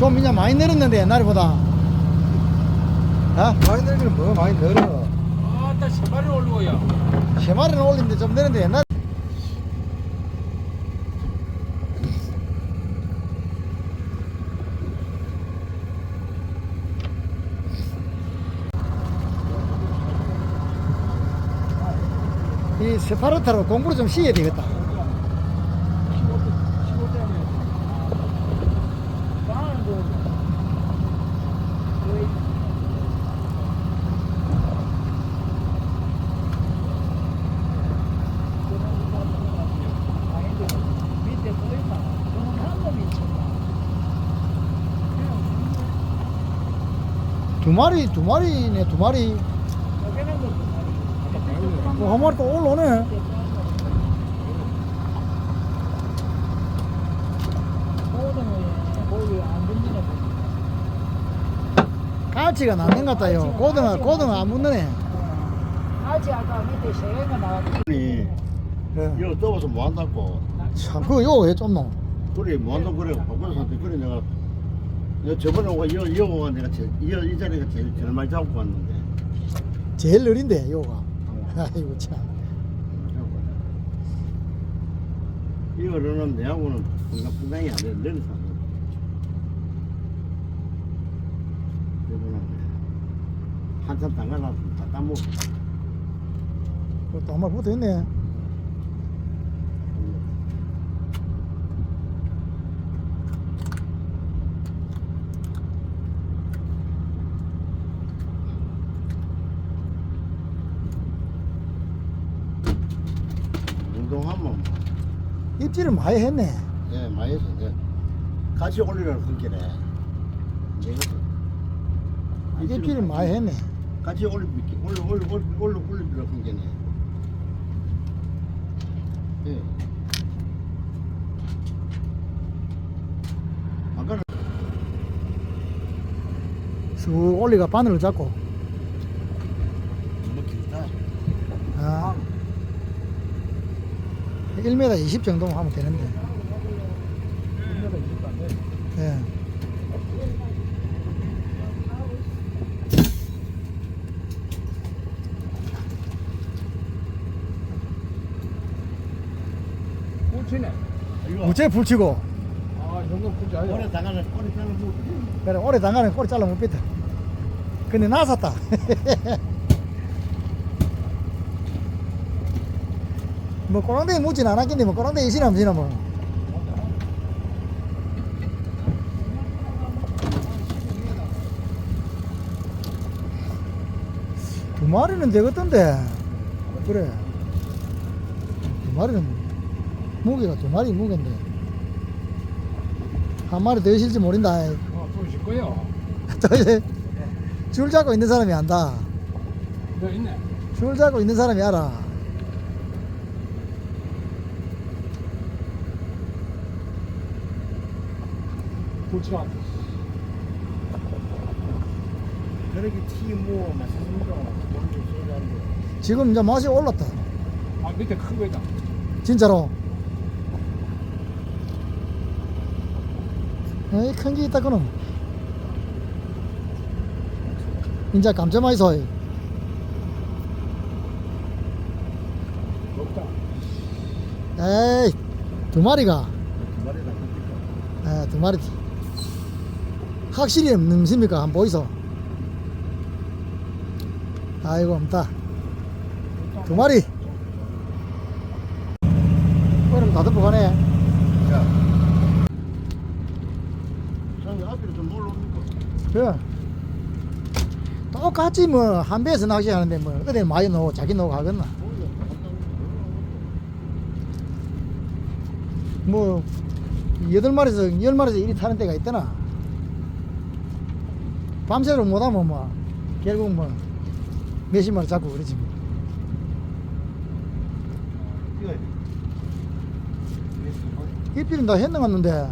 좀 이제 많이 내렸는데 옛날보다. 아, 많이 내리면 뭐 많이 늘어. 아따 신발을 올리고요. 세 마리는 올린데 좀 내렸는데 옛날. 이 스파르타로 공부를 좀 시켜야 되겠다. 두 마리, 두 마리네, 두 마리. 뭐, 한 마리 또 올라오네. 갈치가 남는 것 같아요. 고등어, 고등어 안 붙네. 아직 아까 밑에 세 개가 나왔는데 아니 예. 이거 떠봐서 뭐 한다고 참, 그거 요거 왜 쫓노? 그래 뭐 한다고 그래 바꿔서 한테 그래 내가 내가 저번에 오가 이어 이어 오가 내가 제일 이어 이 자리가 제일 제일 많이 잡고 왔는데 제일 느린데, 요가. 아이고, 참. 이거는 내하고는 뭔가 분당이 안 돼. 내려서 안 돼. 이거는 한참 담가놔서 다 까먹어. 그것도 한 마리 붙어 있네. 운동하면 입질을 많이 했네. 예 많이 해서 이제 같이 올리라는 그게래. 입질을 많이 했네. 같이 올리 올리 올리 올리 올리 올리라는 그게네. 예. 아까는 올리가 바늘을 잡고. 너무 길다. 아. 1m 20 정도면 하면 되는데. 예. 꽂히네. 무채 불치고. 아, 영국 굳이 아니야. 오래 당하는 오래 당하는 뭐 그래, 오래 당가는 꼬리 잘라 못 뺐다. 근데 나섰다. 뭐 꼬랑대에 묻진 않았겠네. 뭐 꼬랑대에 있으나 없으나 뭐. 두 마리는 되겠던데. 그래. 두 마리는 무게가 두 마리 무게인데. 한 마리 더 있을지 모른다. 어, 보실 거요. 또 이제 줄 잡고 있는 사람이 안다. 줄 잡고 있는 사람이 알아. 꽂히라. 그렇게 티뭐 안 돼. 지금 이제 맛이 올랐다. 아, 밑에 큰거 있다. 진짜로. 에이, 큰 게 있다, 그놈. 이제 감자 맛있어. 없다. 에이, 두 마리가. 두 마리 다 컸니까. 에, 두 마리. 확실히 넘습니까? 한번 보이소. 아이고, 없다. 두 마리. 얼음 가네. 야. 좀 놀러 옵니까? 그래. 똑같이 뭐, 한 배에서 낚시하는데 뭐, 어디 많이 놓고 자기 놓고 하겠나. 뭐, 여덟 마리에서, 열 마리에서 이리 타는 데가 있더나. 밤새도록 못하면 뭐, 결국 뭐, 몇십 마리 잡고 그러지 뭐. 입질은 다 했는 갔는데,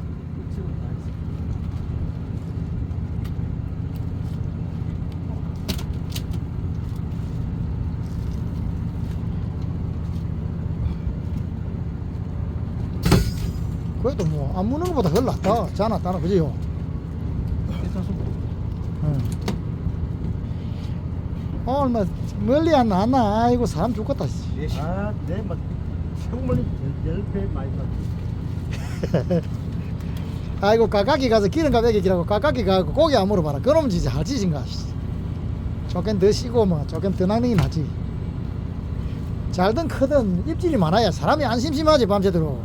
그래도 뭐, 안 무는 것보다 덜 낫다. 자 낫다나, 그지요? 오늘 뭐 멀리 안 나왔나 아이고 사람 죽겠다 씨. 아, 내뭐 세우머니 열배 많이 샀지. 아이고 까까기 가서 기름값 애기기라고 까까기 가고 고기 안 물어봐라 그놈 진짜 할짓인가 씨. 조금 더 쉬고 뭐 조금 더 낭낭이 나지 잘든 크든 입질이 많아야 사람이 안 심심하지 밤새도록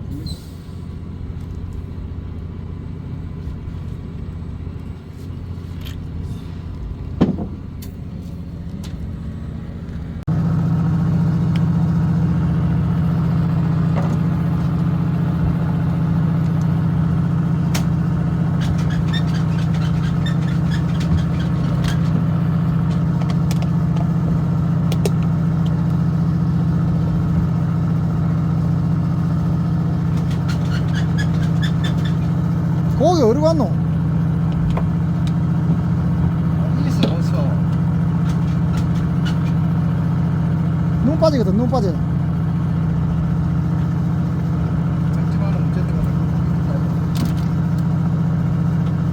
고기 어디 갔노? 있어 없어 눈 빠지거든 눈 빠져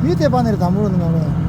밑에 바늘에 다 물었는가 봐